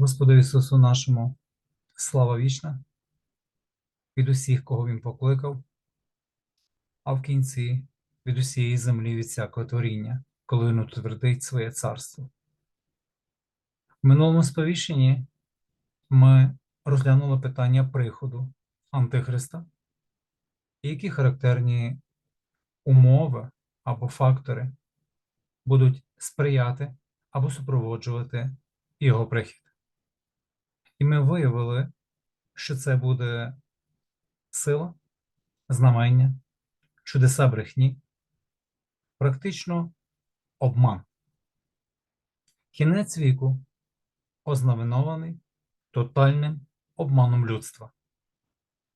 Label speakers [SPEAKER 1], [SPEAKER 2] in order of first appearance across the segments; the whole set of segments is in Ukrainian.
[SPEAKER 1] Господу Ісусу нашому, слава вічна від усіх, кого Він покликав, а в кінці від усієї землі, від всякого творіння, коли Він утвердить своє царство. В минулому сповіщенні ми розглянули питання приходу Антихриста, і які характерні умови або фактори будуть сприяти або супроводжувати його прихід. І ми виявили, що це буде сила, знамення, чудеса брехні, практично обман. Кінець віку ознаменований тотальним обманом людства,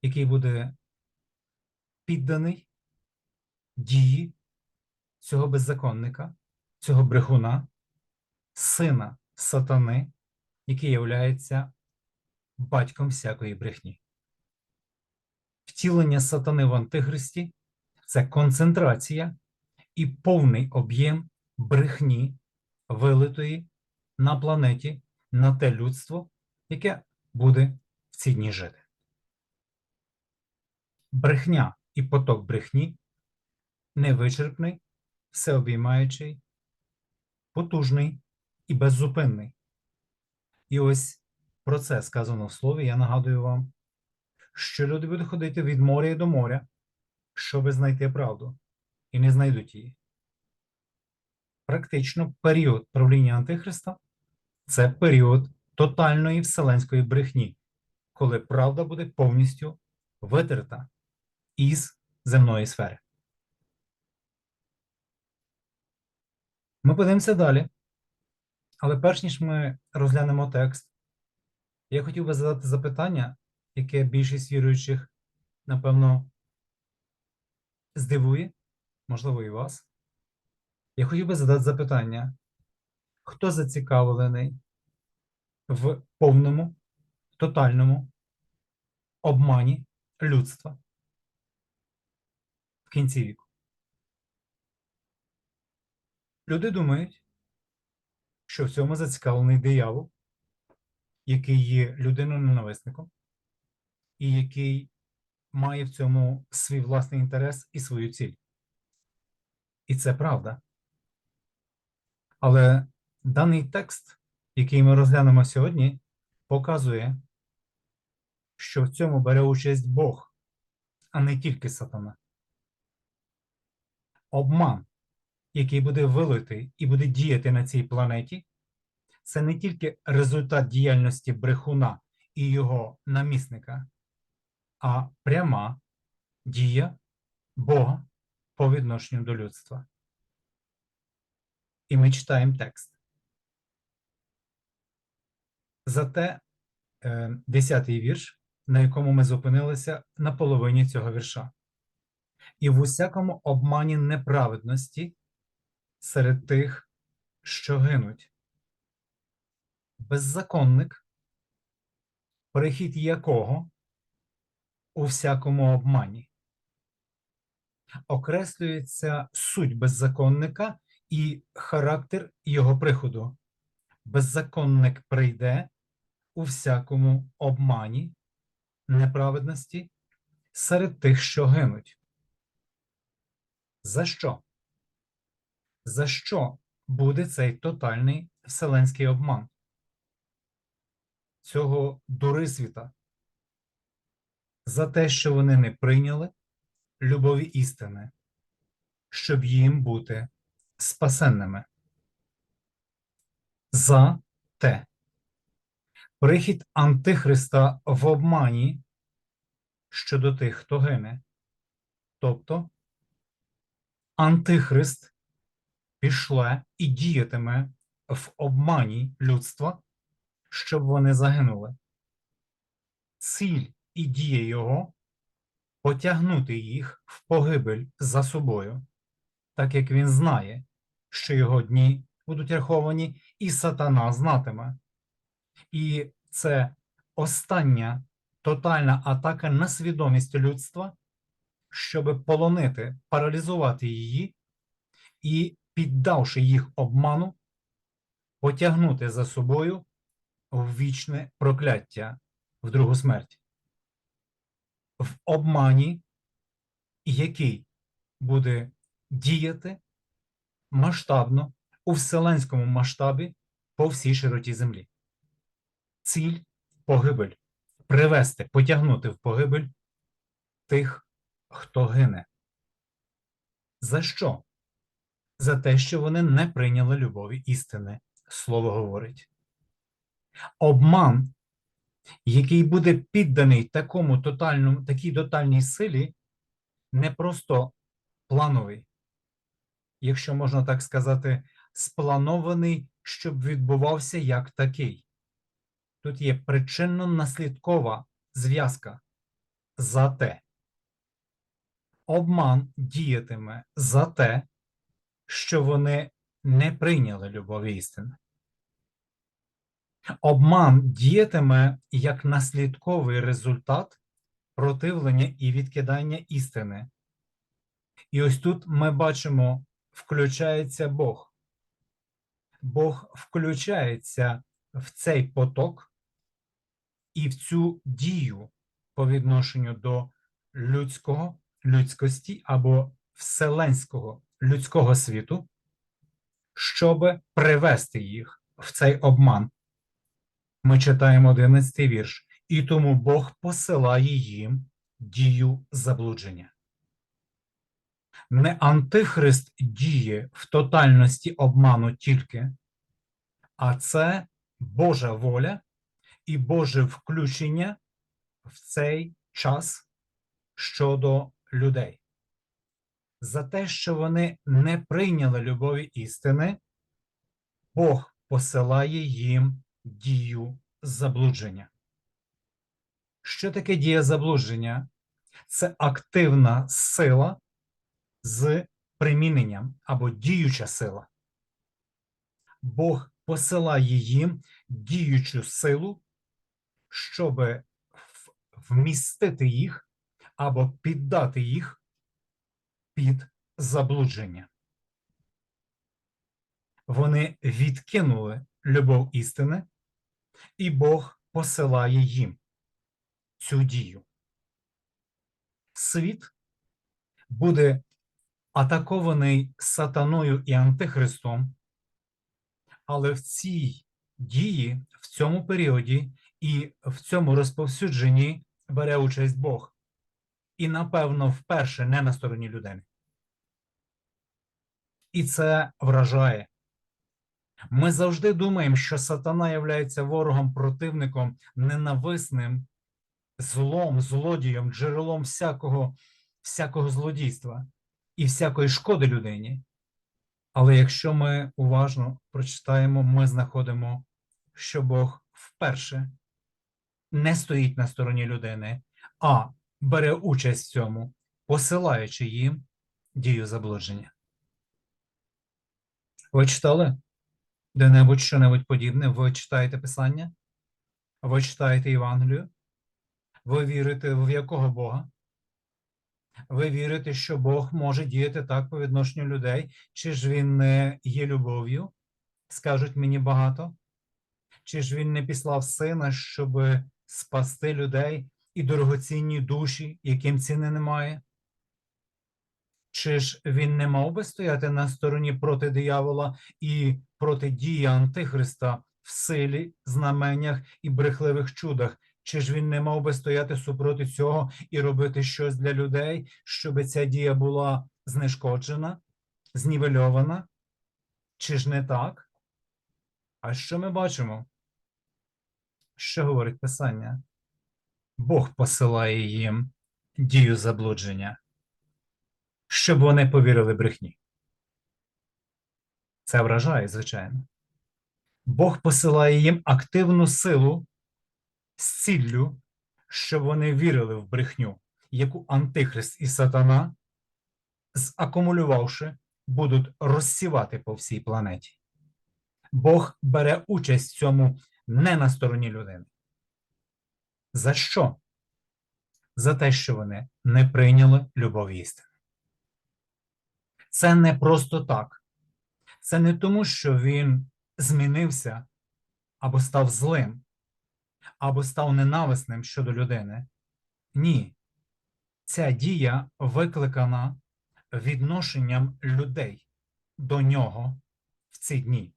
[SPEAKER 1] який буде підданий дії цього беззаконника, цього брехуна, сина сатани, який являється батьком всякої брехні. Втілення сатани в Антихристі це концентрація і повний об'єм брехні, вилитої на планеті на те людство, яке буде в ці дні жити. Брехня і поток брехні невичерпний, всеобіймаючий, потужний і беззупинний. І ось про це сказано в слові. Я нагадую вам, що люди будуть ходити від моря до моря, щоби знайти правду, і не знайдуть її. Практично період правління Антихриста це період тотальної вселенської брехні, коли правда буде повністю витерта із земної сфери. Ми подивимося далі. Але перш ніж ми розглянемо текст, я хотів би задати запитання, яке більшість віруючих, напевно, здивує, можливо, і вас. Я хотів би задати запитання, хто зацікавлений в повному, тотальному обмані людства в кінці віку? Люди думають, що в цьому зацікавлений диявол, який є людиною-ненависником, і який має в цьому свій власний інтерес і свою ціль. І це правда. Але даний текст, який ми розглянемо сьогодні, показує, що в цьому бере участь Бог, а не тільки сатана. Обман який буде вилитий і буде діяти на цій планеті, це не тільки результат діяльності брехуна і його намісника, а пряма дія Бога по відношенню до людства. І ми читаємо текст. Зате е, 10 вірш, на якому ми зупинилися на половині цього вірша. І в усякому обмані неправедності серед тих, що гинуть. Беззаконник, перехід якого у всякому обмані. Окреслюється суть беззаконника і характер його приходу. Беззаконник прийде у всякому обмані, неправедності серед тих, що гинуть. За що? За що буде цей тотальний вселенський обман цього дурисвіта? За те, що вони не прийняли любові істини, щоб їм бути спасенними. За те. Прихід Антихриста в обмані щодо тих, хто гине. Тобто Антихрист пішле і діятиме в обмані людства, щоб вони загинули. Ціль і дія його потягнути їх в погибель за собою, так як він знає, що його дні будуть раховані, і сатана знатиме. І це остання тотальна атака на свідомість людства, щоб полонити, паралізувати її і піддавши їх обману, потягнути за собою в вічне прокляття в другу смерть, в обмані, який буде діяти масштабно у вселенському масштабі по всій широті землі. Ціль погибель привести, потягнути в погибель тих, хто гине. За що? За те, що вони не прийняли любові істини, слово говорить. Обман, який буде підданий такому тотальному, такій тотальній силі, не просто плановий, якщо можна так сказати, спланований, щоб відбувався як такий. Тут є причинно-наслідкова зв'язка за те. Обман діятиме за те, що вони не прийняли любові істини. Обман діятиме як наслідковий результат противлення і відкидання істини. І ось тут ми бачимо, включається Бог. Бог включається в цей поток і в цю дію по відношенню до людського, людськості або вселенського людського світу, щоб привести їх в цей обман. Ми читаємо 11 вірш. І тому Бог посилає їм дію заблудження. Не антихрист діє в тотальності обману тільки, а це Божа воля і Боже включення в цей час щодо людей. За те, що вони не прийняли любові істини, Бог посилає їм дію заблудження. Що таке дія заблудження? Це активна сила з приміненням або діюча сила. Бог посилає їм діючу силу, щоб вмістити їх або піддати їх під заблудження. Вони відкинули любов істини, і Бог посилає їм цю дію. Світ буде атакований сатаною і антихристом, але в цій дії, в цьому періоді і в цьому розповсюдженні бере участь Бог. І, напевно, вперше не на стороні людини. І це вражає. Ми завжди думаємо, що сатана є ворогом, противником, ненависним, злом, злодієм, джерелом всякого, всякого злодійства і всякої шкоди людині. Але якщо ми уважно прочитаємо, ми знаходимо, що Бог вперше не стоїть на стороні людини, а бере участь в цьому, посилаючи їм дію заблудження. Ви читали де-небудь що-небудь подібне? Ви читаєте Писання? Ви читаєте Євангелію? Ви вірите в якого Бога? Ви вірите, що Бог може діяти так по відношенню людей? Чи ж він не є любов'ю? Скажуть мені багато. Чи ж він не післав сина, щоб спасти людей і дорогоцінні душі, яким ціни немає? Чи ж він не мав би стояти на стороні проти диявола і проти дії Антихриста в силі, знаменнях і брехливих чудах? Чи ж він не мав би стояти супроти цього і робити щось для людей, щоб ця дія була знешкоджена, знівельована? Чи ж не так? А що ми бачимо? Що говорить Писання? Бог посилає їм дію заблудження, щоб вони повірили брехні. Це вражає, звичайно. Бог посилає їм активну силу з ціллю, щоб вони вірили в брехню, яку Антихрист і Сатана, закумулювавши, будуть розсівати по всій планеті. Бог бере участь в цьому не на стороні людини. За що? За те, що вони не прийняли любов істини. Це не просто так. Це не тому, що він змінився або став злим, або став ненависним щодо людини. Ні. Ця дія викликана відношенням людей до нього в ці дні.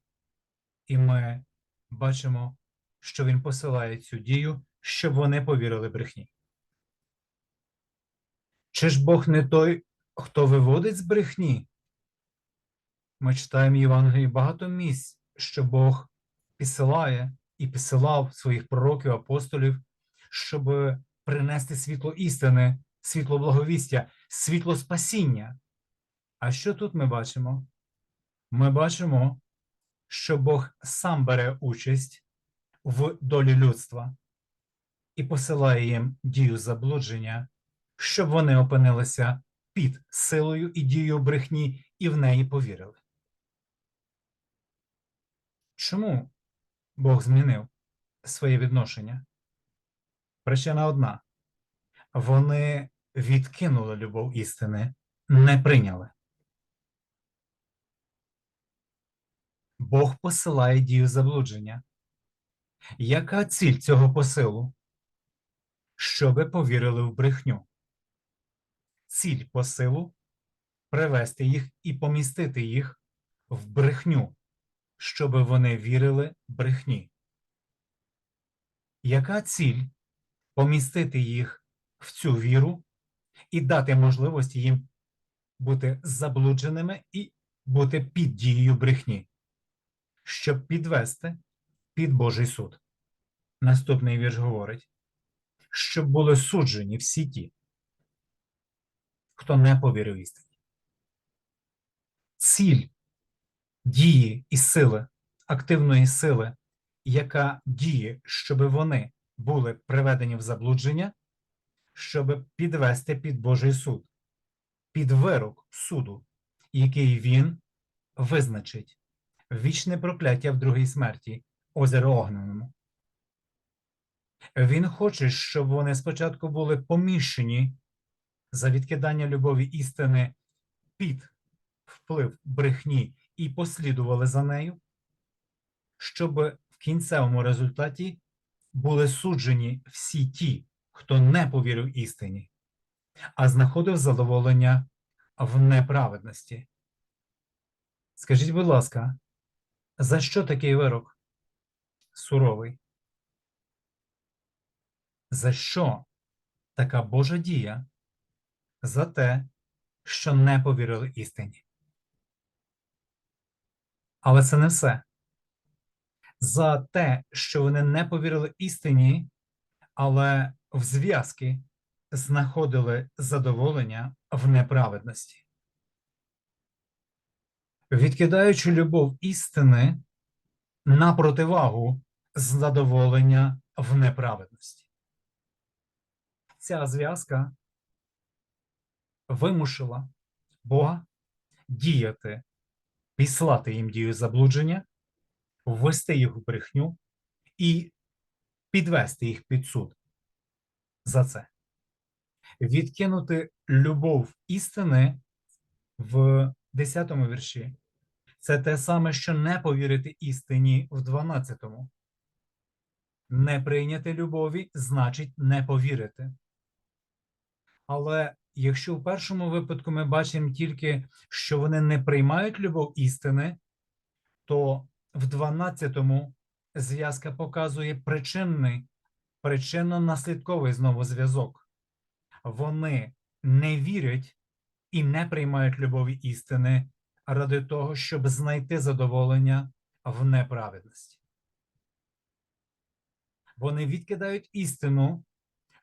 [SPEAKER 1] І ми бачимо, що він посилає цю дію, щоб вони повірили брехні. Чи ж Бог не той, хто виводить з брехні? Ми читаємо в Євангелії багато місць, що Бог посилає і посилав своїх пророків, апостолів, щоб принести світло істини, світло благовістя, світло спасіння. А що тут ми бачимо? Ми бачимо, що Бог сам бере участь в долі людства і посилає їм дію заблудження, щоб вони опинилися під силою і дією брехні і в неї повірили. Чому Бог змінив своє відношення? Причина одна: вони відкинули любов істини, не прийняли. Бог посилає дію заблудження. Яка ціль цього посилу? Щоби повірили в брехню. Ціль посилу привести їх і помістити їх в брехню, щоби вони вірили брехні. Яка ціль помістити їх в цю віру і дати можливість їм бути заблудженими і бути під дією брехні, щоб підвести під Божий суд. Наступний вірш говорить, щоб були суджені всі ті, хто не повірив істині. Ціль дії і сили, активної сили, яка діє, щоб вони були приведені в заблудження, щоб підвести під Божий суд, під вирок суду, який він визначить вічне прокляття в другій смерті, озеро Огненому. Він хоче, щоб вони спочатку були поміщені за відкидання любові істини під вплив брехні і послідували за нею, щоб в кінцевому результаті були суджені всі ті, хто не повірив істині, а знаходив задоволення в неправедності. Скажіть, будь ласка, за що такий вирок суровий? За що така Божа дія? За те, що не повірили істині. Але це не все. За те, що вони не повірили істині, але в зв'язки знаходили задоволення в неправедності. Відкидаючи любов істини на противагу задоволення в неправедності. Ця зв'язка вимушила Бога діяти, післати їм дію заблудження, ввести їх в брехню і підвести їх під суд за це. Відкинути любов істини в 10 вірші. Це те саме, що не повірити істині в 12-му. Не прийняти любові значить не повірити. Але якщо в першому випадку ми бачимо тільки, що вони не приймають любов істини, то в 12-му зв'язка показує причинний, причинно-наслідковий знову зв'язок. Вони не вірять і не приймають любові істини ради того, щоб знайти задоволення в неправедності. Вони відкидають істину,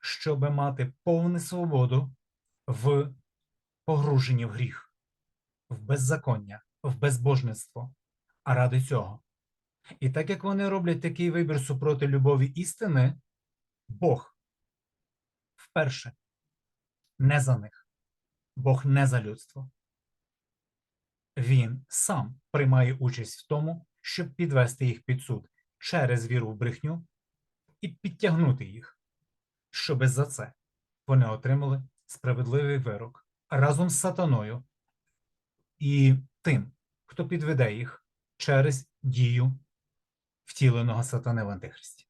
[SPEAKER 1] щоб мати повну свободу в погруженні в гріх, в беззаконня, в безбожництво, а ради цього. І так як вони роблять такий вибір супроти любові істини, Бог вперше не за них, Бог не за людство. Він сам приймає участь в тому, щоб підвести їх під суд через віру в брехню і підтягнути їх, щоби за це вони отримали справедливий вирок разом з сатаною і тим, хто підведе їх через дію втіленого сатани в Антихристі.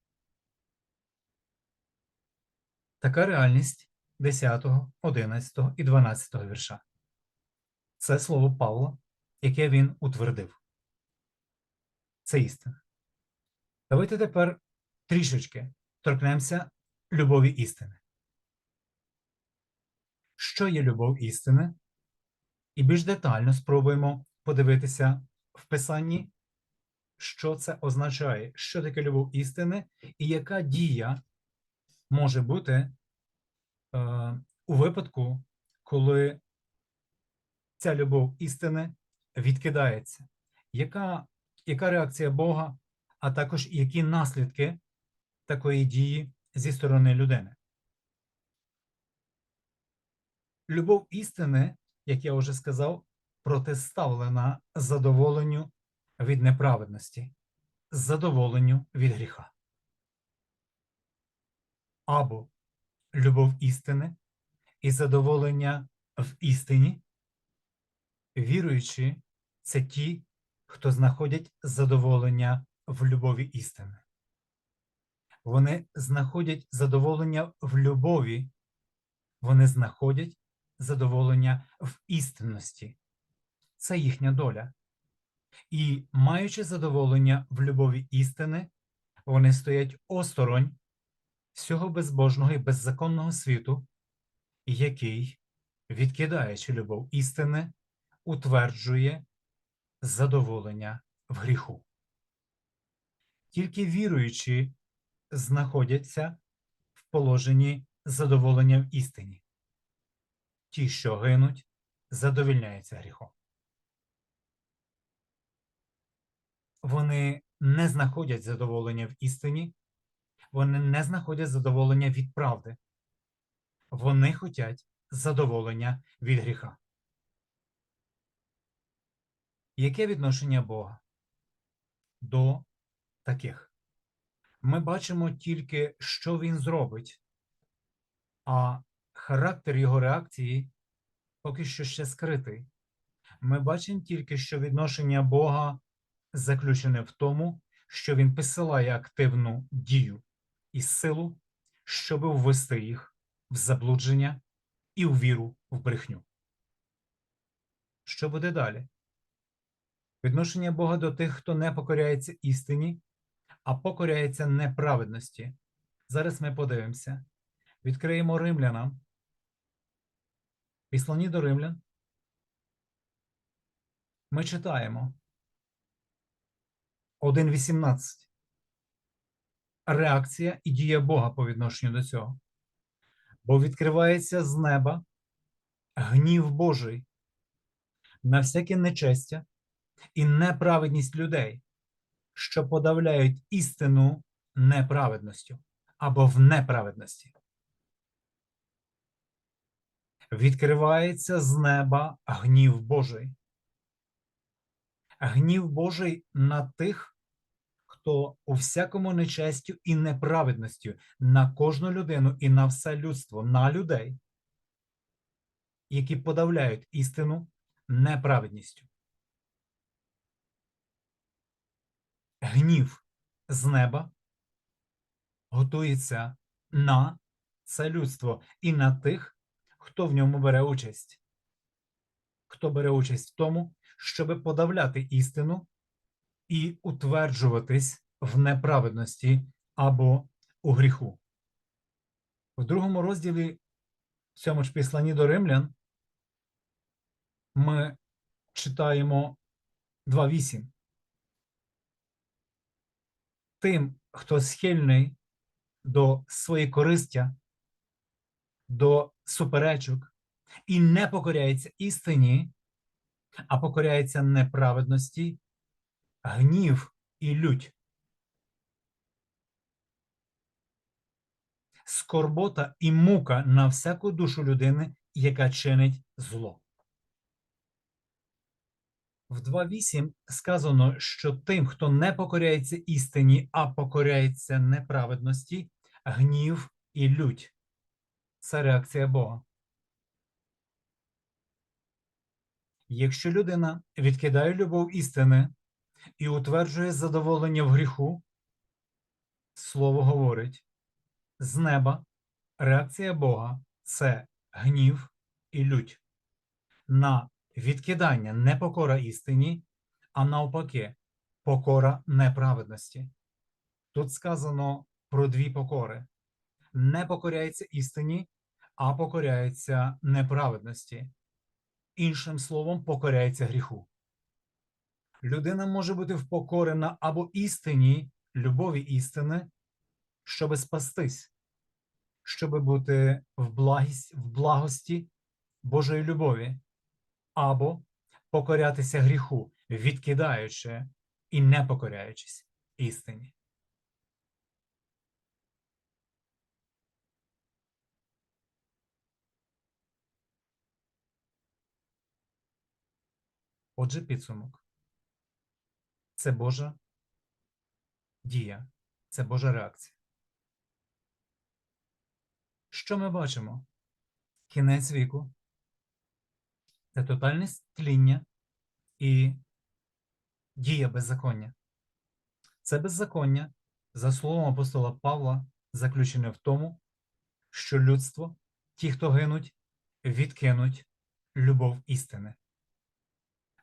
[SPEAKER 1] Така реальність 10, 11 і 12 вірша. Це слово Павла, яке він утвердив. Це істина. Давайте тепер трішечки торкнемося любові істини. Що є любов істини? І більш детально спробуємо подивитися в Писанні, що це означає, що таке любов істини, і яка дія може бути е, у випадку, коли ця любов істини відкидається. Яка, яка реакція Бога, а також які наслідки такої дії зі сторони людини? Любов істини, як я вже сказав, протиставлена задоволенню від неправедності, задоволенню від гріха. Або любов істини і задоволення в істині, віруючи, це ті, хто знаходять задоволення в любові істини. Вони знаходять задоволення в любові, вони знаходять задоволення в істинності. Це їхня доля. І, маючи задоволення в любові істини, вони стоять осторонь всього безбожного і беззаконного світу, який, відкидаючи любов істини, утверджує задоволення в гріху. Тільки віруючі знаходяться в положенні задоволення в істині. Ті, що гинуть, задовільняються гріхом. Вони не знаходять задоволення в істині, вони не знаходять задоволення від правди. Вони хочуть задоволення від гріха. Яке відношення Бога до таких? Ми бачимо тільки, що він зробить, а характер його реакції поки що ще скритий. Ми бачимо тільки, що відношення Бога заключене в тому, що він посилає активну дію і силу, щоб ввести їх в заблудження і в віру в брехню. Що буде далі? Відношення Бога до тих, хто не покоряється істині, а покоряється неправедності. Зараз ми подивимося. Відкриємо римлянам. Післані до римлян. Ми читаємо 1.18. Реакція і дія Бога по відношенню до цього. Бо відкривається з неба гнів Божий на всяке нечестя і неправедність людей, що подавляють істину неправедністю або в неправедності. Відкривається з неба гнів Божий. Гнів Божий на тих, хто у всякому нечестю і неправедності на кожну людину і на все людство, на людей, які подавляють істину неправедністю. Гнів з неба готується на це людство і на тих, хто в ньому бере участь. Хто бере участь в тому, щоб подавляти істину і утверджуватись в неправедності або у гріху. В другому розділі в цьому ж післанні до римлян ми читаємо 2.8. Тим, хто схильний до своєї користя, до суперечок і не покоряється істині, а покоряється неправедності, гнів і лють. Скорбота і мука на всяку душу людини, яка чинить зло. В 2.8 сказано, що тим, хто не покоряється істині, а покоряється неправедності, гнів і лють. Це реакція Бога. Якщо людина відкидає любов істини і утверджує задоволення в гріху, слово говорить з неба Реакція Бога це гнів і лють на відкидання непокора істині, а навпаки, покора неправедності. Тут сказано про дві покори: не покоряється істині, а покоряється неправедності. Іншим словом, покоряється гріху. Людина може бути впокорена або істині, любові істини, щоби спастись, щоби бути в благість, в благості Божої любові, або покорятися гріху, відкидаючи і не покоряючись істині. Отже, підсумок. Це Божа дія, це Божа реакція. Що ми бачимо? Кінець віку це тотальне стління і дія беззаконня. Це беззаконня, за словом апостола Павла, заключене в тому, що людство, ті, хто гинуть, відкинуть любов істини.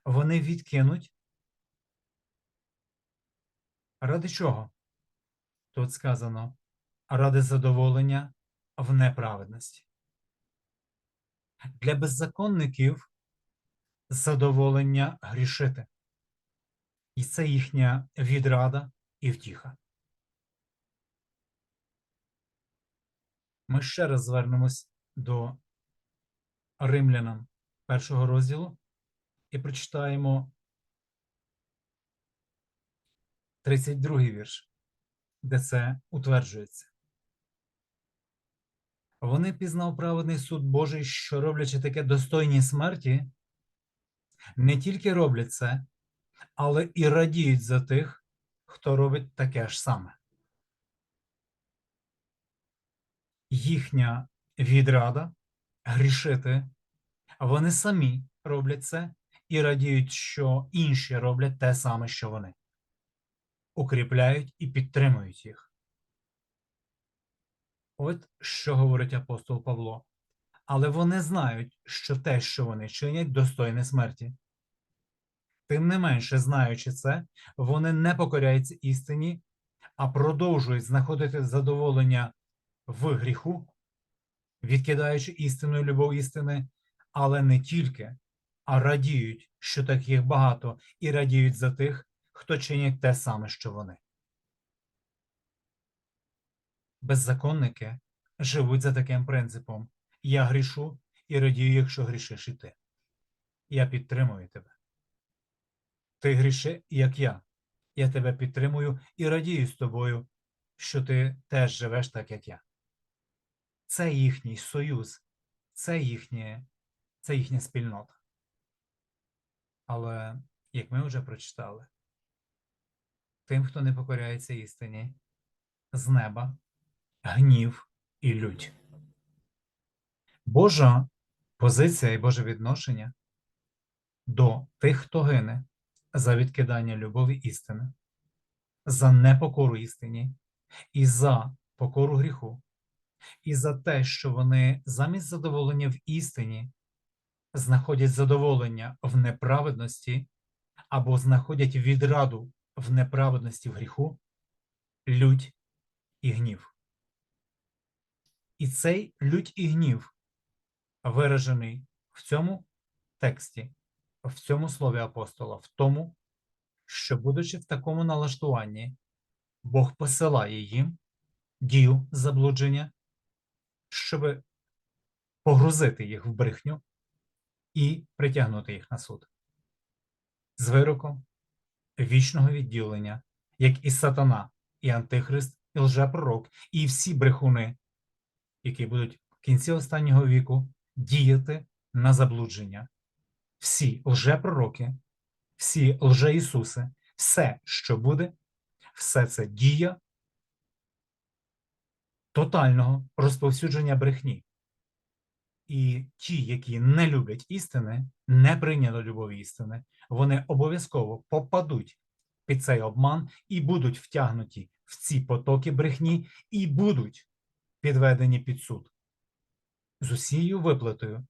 [SPEAKER 1] Вони відкинуть. Ради чого? Тут сказано ради задоволення в неправедності. Для беззаконників задоволення грішити. І це їхня відрада і втіха. Ми ще раз звернемось до римлянам першого розділу і прочитаємо 32 вірш, де це утверджується. Вони пізнав праведний суд Божий, що роблячи таке достойні смерті, не тільки роблять це, але і радіють за тих, хто робить таке ж саме. Їхня відрада грішити, вони самі роблять це і радіють, що інші роблять те саме, що вони, укріпляють і підтримують їх. От що говорить апостол Павло. Але вони знають, що те, що вони чинять, достойне смерті. Тим не менше, знаючи це, вони не покоряються істині, а продовжують знаходити задоволення в гріху, відкидаючи істину і любов істини, але не тільки, а радіють, що таких багато, і радіють за тих, хто чинять те саме, що вони. Беззаконники живуть за таким принципом: я грішу і радію, якщо грішиш і ти. Я підтримую тебе. Ти гріши, як я. Я тебе підтримую і радію з тобою, що ти теж живеш так, як я. Це їхній союз, це їхнє, це їхня спільнота. Але, як ми вже прочитали, тим, хто не покоряється істині, з неба гнів і лють. Божа позиція і Боже відношення до тих, хто гине за відкидання любові істини, за непокору істині і за покору гріху, і за те, що вони замість задоволення в істині знаходять задоволення в неправедності або знаходять відраду в неправедності в гріху, лють і гнів. І цей лють і гнів виражений в цьому тексті, в цьому слові апостола, в тому, що, будучи в такому налаштуванні, Бог посилає їм дію заблудження, щоб погрузити їх в брехню і притягнути їх на суд з вироком вічного відділення, як і сатана, і антихрист, і лжепророк, і всі брехуни, які будуть в кінці останнього віку діяти на заблудження. Всі лжепророки, всі лже-Ісуси, все, що буде, все це дія тотального розповсюдження брехні. І ті, які не люблять істини, не прийняли любові істини, вони обов'язково попадуть під цей обман і будуть втягнуті в ці потоки брехні, і будуть підведені під суд, з усією виплатою,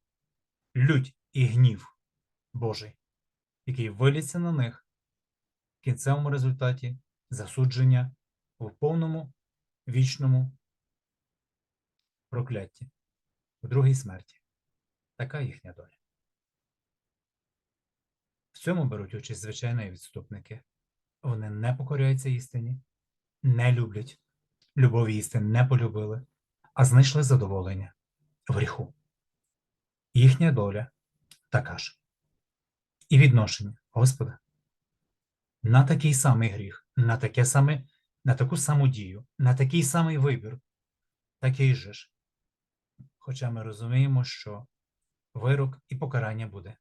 [SPEAKER 1] лють і гнів Божий, який виліться на них в кінцевому результаті засудження в повному вічному прокляття, в другій смерті. Така їхня доля. В цьому беруть участь звичайно і відступники. Вони не покоряються істині, не люблять, любові істини не полюбили, а знайшли задоволення в гріху. Їхня доля така ж. І відношення Господа на такий самий гріх, на, таке саме, на таку саму дію, на такий самий вибір, такий же ж. Хоча ми розуміємо, що вирок і покарання буде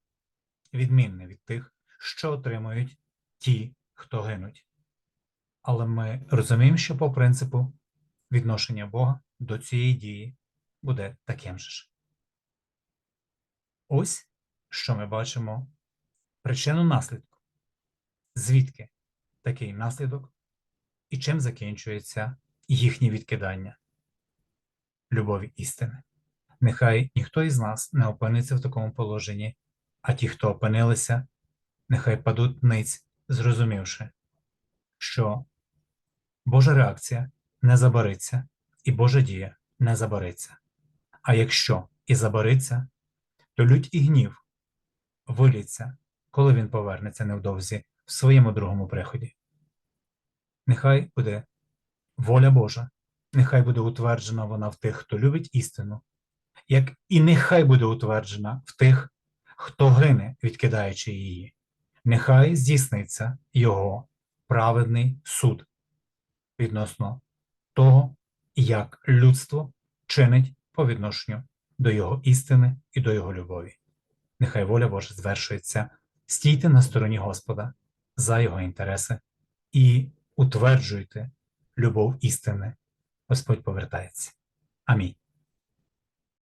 [SPEAKER 1] відмінне від тих, що отримують ті, хто гинуть. Але ми розуміємо, що по принципу відношення Бога до цієї дії буде таким же ж. Ось що ми бачимо причину наслідку. Звідки такий наслідок і чим закінчується їхнє відкидання любові істини. Нехай ніхто із нас не опиниться в такому положенні, а ті, хто опинилися, нехай падуть ниць, зрозумівши, що Божа реакція не забариться, і Божа дія не забариться. А якщо і забариться, то лють і гнів виліться, коли він повернеться невдовзі в своєму другому приході. Нехай буде воля Божа, нехай буде утверджена вона в тих, хто любить істину, як і нехай буде утверджена в тих, хто гине, відкидаючи її. Нехай здійсниться його праведний суд відносно того, як людство чинить по відношенню до його істини і до його любові. Нехай воля Божа звершується. Стійте на стороні Господа за його інтереси і утверджуйте любов істини. Господь повертається. Амінь.